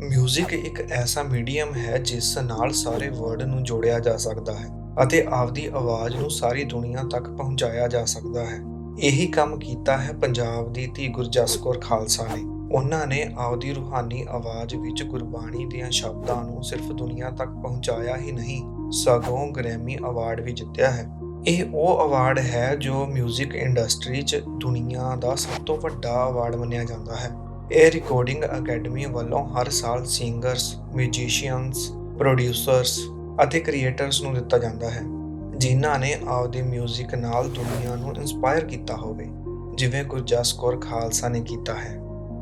Music ਇੱਕ ਐਸਾ medium ਹੈ ਜਿਸ ਨਾਲ ਸਾਰੇ ਵਰਲਡ ਨੂੰ ਜੋੜਿਆ ਜਾ ਸਕਦਾ ਹੈ ਅਤੇ ਆਪਦੀ ਆਵਾਜ਼ ਨੂੰ ਸਾਰੀ ਦੁਨੀਆ ਤੱਕ ਪਹੁੰਚਾਇਆ ਜਾ ਸਕਦਾ ਹੈ। ਇਹੀ ਕੰਮ ਕੀਤਾ ਹੈ ਪੰਜਾਬ ਦੀ ਧੀ ਗੁਰਜਸ ਕੌਰ ਖਾਲਸਾ ਨੇ। ਉਹਨਾਂ ਨੇ ਆਪਦੀ ਰੂਹਾਨੀ ਆਵਾਜ਼ ਵਿੱਚ ਗੁਰਬਾਣੀ ਦੀਆਂ ਸ਼ਬਦਾਂ ਨੂੰ ਸਿਰਫ ਦੁਨੀਆ ਤੱਕ ਪਹੁੰਚਾਇਆ ਹੀ ਨਹੀਂ, ਸਗੋਂ ਗ੍ਰੈਮੀ ਅਵਾਰਡ ਵੀ ਜਿੱਤਿਆ ਹੈ। ਇਹ ਉਹ ਅਵਾਰਡ ਹੈ ਜੋ 뮤직 ਇੰਡਸਟਰੀ 'ਚ ਦੁਨੀਆ ਦਾ ਸਭ ਤੋਂ ਵੱਡਾ ਅਵਾਰਡ ਮੰਨਿਆ ਜਾਂਦਾ ਹੈ। ਇਹ ਰਿਕਾਰਡਿੰਗ ਅਕੈਡਮੀ ਵੱਲੋਂ ਹਰ ਸਾਲ ਸਿੰਗਰਸ, ਮਿਊਜ਼ੀਸ਼ੀਅਨਸ, ਪ੍ਰੋਡਿਊਸਰਸ ਅਤੇ ਕ੍ਰੀਏਟਰਸ ਨੂੰ ਦਿੱਤਾ ਜਾਂਦਾ ਹੈ ਜਿਨ੍ਹਾਂ ਨੇ ਆਪਦੇ 뮤직 ਨਾਲ ਦੁਨੀਆ ਨੂੰ ਇਨਸਪਾਇਰ ਕੀਤਾ ਹੋਵੇ ਜਿਵੇਂ ਗੁਰਜਸ ਕੌਰ ਖਾਲਸਾ ਨੇ ਕੀਤਾ ਹੈ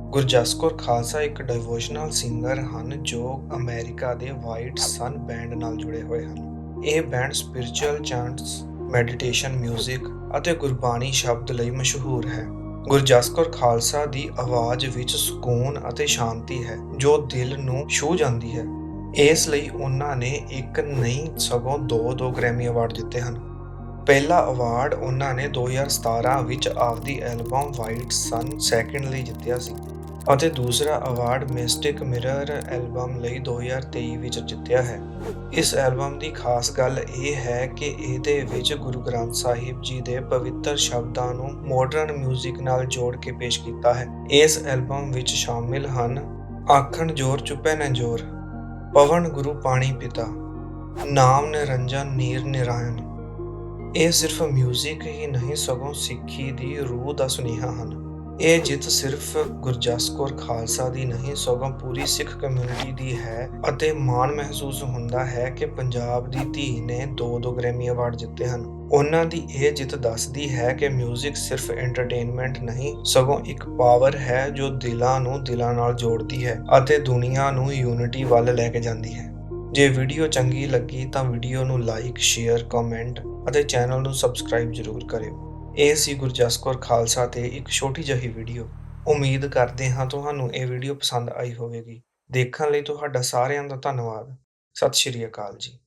ਗੁਰਜਸ ਕੌਰ ਖਾਲਸਾ ਇੱਕ ਡਿਵੋਸ਼ਨਲ ਸਿੰਗਰ ਹਨ ਜੋ ਅਮਰੀਕਾ ਦੇ ਵਾਈਟ ਸਨ ਬੈਂਡ ਨਾਲ ਜੁੜੇ ਹੋਏ ਹਨ ਇਹ ਬੈਂਡ ਸਪਿਰਚੁਅਲ ਚਾਂਟਸ ਮੈਡੀਟੇਸ਼ਨ 뮤직 ਅਤੇ ਗੁਰਬਾਣੀ ਸ਼ਬਦ ਲਈ ਮਸ਼ਹੂਰ ਹੈ ਗੁਰਜਸ ਕੌਰ ਖਾਲਸਾ ਦੀ ਆਵਾਜ਼ ਵਿੱਚ ਸਕੂਨ ਅਤੇ ਸ਼ਾਂਤੀ ਹੈ, ਜੋ ਦਿਲ ਨੂੰ ਛੂਹ ਜਾਂਦੀ ਹੈ। ਇਸ ਲਈ ਉਹਨਾਂ ਨੇ ਇੱਕ ਨਹੀਂ, ਸਗੋਂ ਦੋ ਦੋ ਗ੍ਰੈਮੀ ਅਵਾਰਡ ਜਿੱਤੇ ਹਨ। ਪਹਿਲਾ ਅਵਾਰਡ ਉਹਨਾਂ ਨੇ 2017 ਵਿੱਚ ਆਪਦੀ ਐਲਬਮ ਵਾਈਟ ਸਨ ਸੈਕਿੰਡ ਲਈ ਜਿੱਤਿਆ ਸੀ। ਅਤੇ ਦੂਸਰਾ ਅਵਾਰਡ ਮਿਸਟਿਕ ਮਿਰਰ ਐਲਬਮ ਲਈ 2023 ਵਿੱਚ ਜਿੱਤਿਆ ਹੈ ਇਸ ਐਲਬਮ ਦੀ ਖਾਸ ਗੱਲ ਇਹ ਹੈ ਕਿ ਇਹਦੇ ਵਿੱਚ ਗੁਰੂ ਗ੍ਰੰਥ ਸਾਹਿਬ ਜੀ ਦੇ ਪਵਿੱਤਰ ਸ਼ਬਦਾਂ ਨੂੰ ਮਾਡਰਨ 뮤직 ਨਾਲ ਜੋੜ ਕੇ ਪੇਸ਼ ਕੀਤਾ ਹੈ ਇਸ ਐਲਬਮ ਵਿੱਚ ਸ਼ਾਮਿਲ ਹਨ ਆਖਣ ਜੋਰ ਚੁੱਪੇ ਨ ਜੋਰ ਪਵਨ ਗੁਰੂ ਪਾਣੀ ਪਿਤਾ ਨਾਮ ਨਿਰੰਜਨ ਨੀਰ ਨਿਰਾਇਣ ਇਹ ਸਿਰਫ 뮤직 ਹੀ ਨਹੀਂ ਸਗੋਂ ਸਿੱਖੀ ਦੀ ਰੂਹ ਦਾ ਸੁਨੇਹਾ ਹਨ ਇਹ ਜਿੱਤ ਸਿਰਫ ਗੁਰਜਸ ਕੌਰ ਖਾਲਸਾ ਦੀ ਨਹੀਂ, ਸਗੋਂ ਪੂਰੀ ਸਿੱਖ ਕਮਿਊਨਿਟੀ ਦੀ ਹੈ ਅਤੇ ਮਾਣ ਮਹਿਸੂਸ ਹੁੰਦਾ ਹੈ ਕਿ ਪੰਜਾਬ ਦੀ ਧੀ ਨੇ ਦੋ ਦੋ ਗ੍ਰੈਮੀ ਅਵਾਰਡ ਜਿੱਤੇ ਹਨ। ਉਹਨਾਂ ਦੀ ਇਹ ਜਿੱਤ ਦੱਸਦੀ ਹੈ ਕਿ 뮤직 ਸਿਰਫ ਐਂਟਰਟੇਨਮੈਂਟ ਨਹੀਂ, ਸਗੋਂ ਇੱਕ ਪਾਵਰ ਹੈ ਜੋ ਦਿਲਾਂ ਨੂੰ ਦਿਲਾਂ ਨਾਲ ਜੋੜਦੀ ਹੈ ਅਤੇ ਦੁਨੀਆ ਨੂੰ ਯੂਨਿਟੀ ਵੱਲ ਲੈ ਕੇ ਜਾਂਦੀ ਹੈ। ਜੇ ਵੀਡੀਓ ਚੰਗੀ ਲੱਗੀ ਤਾਂ ਵੀਡੀਓ ਨੂੰ ਲਾਈਕ ਸ਼ੇਅਰ ਕਮੈਂਟ ਅਤੇ ਚੈਨਲ ਨੂੰ ਸਬਸਕ੍ਰਾਈਬ ਜ਼ਰੂਰ ਕਰਿਓ। ਇਹ ਸੀ ਗੁਰਜਸ ਕੌਰ ਖਾਲਸਾ ਤੇ ਇੱਕ ਛੋਟੀ ਜਿਹੀ ਵੀਡੀਓ। ਉਮੀਦ ਕਰਦੇ ਹਾਂ ਤੁਹਾਨੂੰ ਇਹ ਵੀਡੀਓ ਪਸੰਦ ਆਈ ਹੋਵੇਗੀ। ਦੇਖਣ ਲਈ ਤੁਹਾਡਾ ਸਾਰਿਆਂ ਦਾ ਧੰਨਵਾਦ। ਸਤਿ ਸ਼੍ਰੀ ਅਕਾਲ ਜੀ।